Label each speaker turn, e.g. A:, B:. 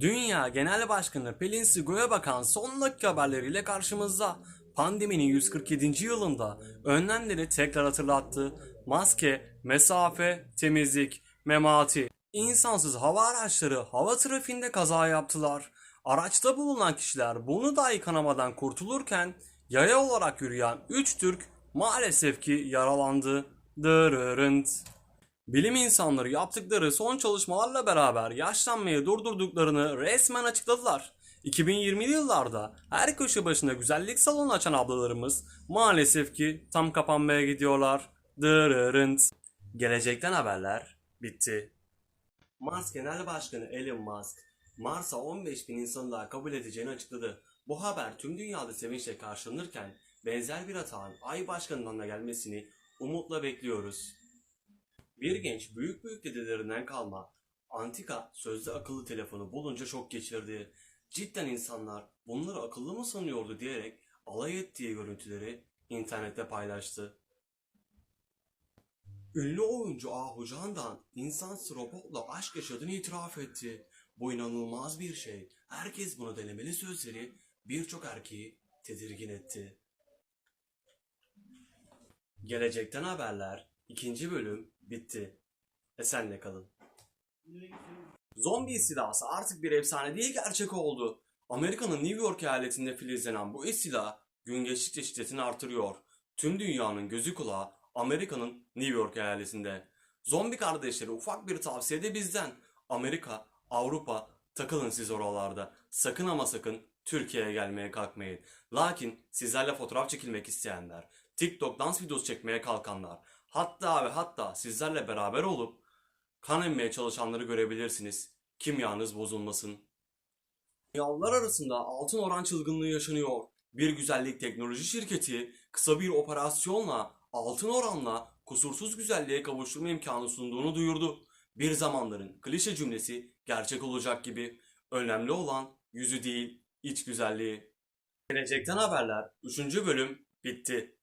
A: Dünya Genel Başkanı Pelin Sigo'ya bakan son dakika haberleriyle karşımızda. Pandeminin 147. yılında önlemleri tekrar hatırlattı. Maske, mesafe, temizlik, memati. İnsansız hava araçları hava trafiğinde kaza yaptılar. Araçta bulunan kişiler bunu dahi kanamadan kurtulurken yaya olarak yürüyen 3 Türk maalesef ki yaralandı. Dırırınt. Bilim insanları yaptıkları son çalışmalarla beraber yaşlanmayı durdurduklarını resmen açıkladılar. 2020'li yıllarda her köşe başında güzellik salonu açan ablalarımız maalesef ki tam kapanmaya gidiyorlar. Dırırınt. Gelecekten haberler bitti. Mars Genel Başkanı Elon Musk, Mars'a 15 bin insanı daha kabul edeceğini açıkladı. Bu haber tüm dünyada sevinçle karşılanırken benzer bir hatağın Ay Başkanı'ndan da gelmesini umutla bekliyoruz. Bir genç büyük büyük dedelerinden kalma antika sözde akıllı telefonu bulunca şok geçirdi. Cidden insanlar bunları akıllı mı sanıyordu diyerek alay ettiği görüntüleri internette paylaştı. Ünlü oyuncu Ahu Candan insansız robotla aşk yaşadığını itiraf etti. Bu inanılmaz bir şey. Herkes bunu denemeli sözleri birçok erkeği tedirgin etti. Gelecekten haberler ikinci bölüm bitti. Esenle kalın. Zombi istilası artık bir efsane değil gerçek oldu. Amerika'nın New York eyaletinde filizlenen bu istila gün geçtikçe şiddetini artırıyor. Tüm dünyanın gözü kulağı Amerika'nın New York eyaletinde. Zombi kardeşleri ufak bir tavsiye de bizden. Amerika, Avrupa takılın siz oralarda. Sakın ama sakın Türkiye'ye gelmeye kalkmayın. Lakin sizlerle fotoğraf çekilmek isteyenler, TikTok dans videosu çekmeye kalkanlar, hatta ve hatta sizlerle beraber olup kan emmeye çalışanları görebilirsiniz. Kimyanız bozulmasın. Yavrular arasında altın oran çılgınlığı yaşanıyor. Bir güzellik teknoloji şirketi kısa bir operasyonla altın oranla kusursuz güzelliğe kavuşturma imkanı sunduğunu duyurdu. Bir zamanların klişe cümlesi gerçek olacak gibi. Önemli olan yüzü değil, iç güzelliği. Gelecekten haberler 3. bölüm bitti.